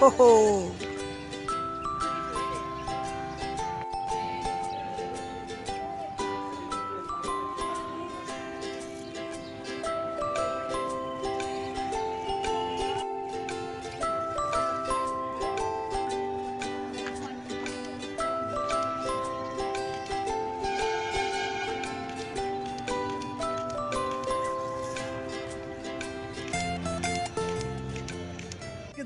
ho ho!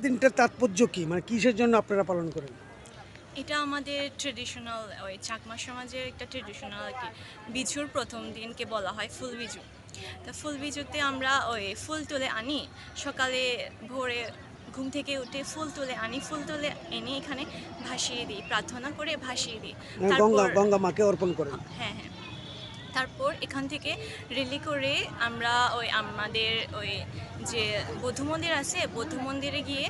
আজকের দিনটার তাৎপর্য কি? মানে কিসের জন্য আপনারা পালন করেন? এটা আমাদের ট্রেডিশনাল ওই চাকমা সমাজের একটা ট্রেডিশনাল আর কি। বিজুর প্রথম দিনকে বলা হয় ফুল বিজু। তা ফুল বিজুতে আমরা ওই ফুল তুলে আনি সকালে ভোরে ঘুম থেকে উঠে ফুল তুলে আনি ফুল তুলে এনে এখানে ভাসিয়ে দিই প্রার্থনা করে ভাসিয়ে দিই। মানে গঙ্গা গঙ্গা মাকে অর্পণ করেন। হ্যাঁ হ্যাঁ। তারপর এখান থেকে রেলি করে আমরা ওই আমাদের ওই যে বৌদ্ধ মন্দির আছে বৌদ্ধ মন্দিরে গিয়ে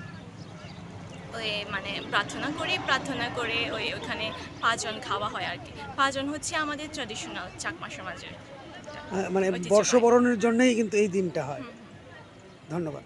ওই মানে প্রার্থনা করি প্রার্থনা করে ওই ওখানে পাঁচজন খাওয়া হয় আর কি। পাঁচজন হচ্ছে আমাদের ট্র্যাডিশনাল চাকমা সমাজের আহ, মানে বর্ষবরণের জন্যই কিন্তু এই দিনটা হয়। ধন্যবাদ।